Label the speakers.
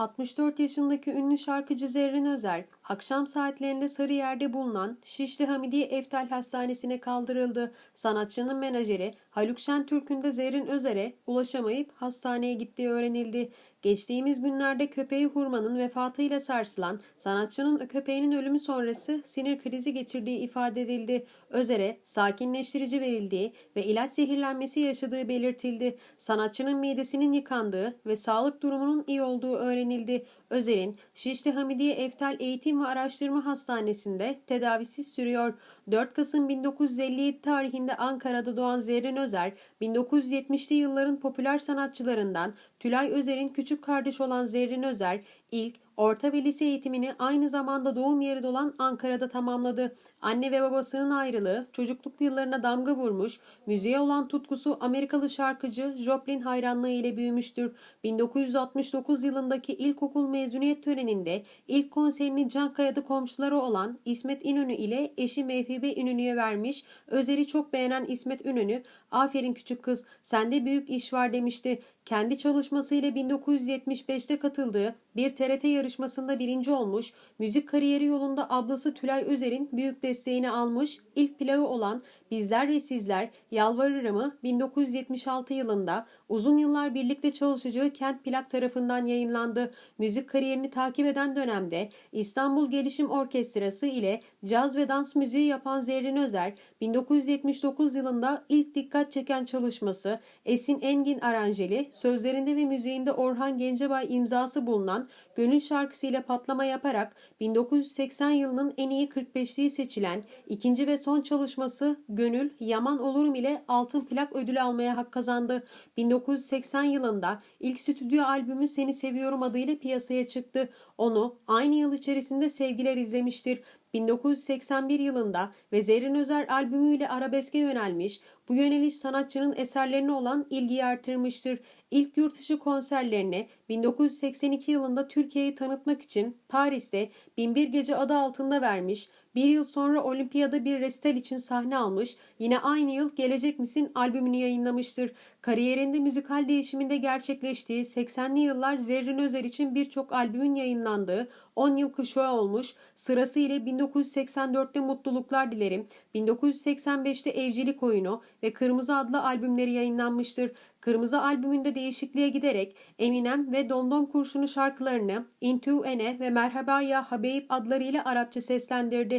Speaker 1: 64 yaşındaki ünlü şarkıcı Zerrin Özer, akşam saatlerinde Sarıyer'de bulunan Şişli Hamidiye Eftal Hastanesi'ne kaldırıldı. Sanatçının menajeri Haluk Şentürk'ün de Zerrin Özer'e ulaşamayıp hastaneye gittiği öğrenildi. Geçtiğimiz günlerde köpeği Hurman'ın vefatıyla sarsılan sanatçının köpeğinin ölümü sonrası sinir krizi geçirdiği ifade edildi. Özer'e sakinleştirici verildiği ve ilaç zehirlenmesi yaşadığı belirtildi. Sanatçının midesinin yıkandığı ve sağlık durumunun iyi olduğu öğrenildi. Özer'in Şişli Hamidiye Eftal Eğitim ve Araştırma Hastanesi'nde tedavisi sürüyor. 4 Kasım 1957 tarihinde Ankara'da doğan Zerrin Özer, 1970'li yılların popüler sanatçılarından Tülay Özer'in küçük kardeşi olan Zerrin Özer, ilk orta ve lise eğitimini aynı zamanda doğum yeri olan Ankara'da tamamladı. Anne ve babasının ayrılığı çocukluk yıllarına damga vurmuş, müziğe olan tutkusu Amerikalı şarkıcı Joplin hayranlığı ile büyümüştür. 1969 yılındaki ilkokul mezuniyet töreninde ilk konserini Cankaya'da komşuları olan İsmet İnönü ile eşi Mevhibe İnönü'ye vermiş. Özer'i çok beğenen İsmet İnönü, aferin küçük kız sende büyük iş var demişti. Kendi çalışmasıyla 1975'te katıldığı bir TRT yarışmasında birinci olmuş, müzik kariyeri yolunda ablası Tülay Özer'in büyük desteğini almış, ilk plağı olan Bizler ve Sizler Yalvarırım'ı 1976 yılında uzun yıllar birlikte çalışacağı Kent Plak tarafından yayınlandı. Müzik kariyerini takip eden dönemde İstanbul Gelişim Orkestrası ile caz ve dans müziği yapan Zerrin Özer, 1979 yılında ilk dikkat çeken çalışması Esin Engin aranjeli, sözlerinde ve müziğinde Orhan Gencebay imzası bulunan Gönül şarkısıyla patlama yaparak 1980 yılının en iyi 45'liği seçilen ikinci ve son çalışması Gönül Yaman Olurum ile altın plak ödülü almaya hak kazandı. 1980 yılında ilk stüdyo albümü Seni Seviyorum adıyla piyasaya çıktı. Onu aynı yıl içerisinde sevgiler izlemiştir. 1981 yılında ve Zerrin Özer albümüyle arabeske yönelmiş, bu yöneliş sanatçının eserlerine olan ilgiyi artırmıştır. İlk yurt dışı konserlerini 1982 yılında Türkiye'yi tanıtmak için Paris'te Binbir Gece adı altında vermiş, bir yıl sonra Olimpiyada bir restel için sahne almış, yine aynı yıl Gelecek Misin albümünü yayınlamıştır. Kariyerinde müzikal değişiminde gerçekleştiği 80'li yıllar Zerrin Özer için birçok albümün yayınlandığı 10 yıl kuşağı olmuş, sırasıyla 1984'te Mutluluklar Dilerim, 1985'te Evcilik Oyunu ve Kırmızı adlı albümleri yayınlanmıştır. Kırmızı albümünde değişikliğe giderek Eminem ve Dondon Kurşunu şarkılarını Into Ene ve Merhaba Ya Habeyip adlarıyla Arapça seslendirdi.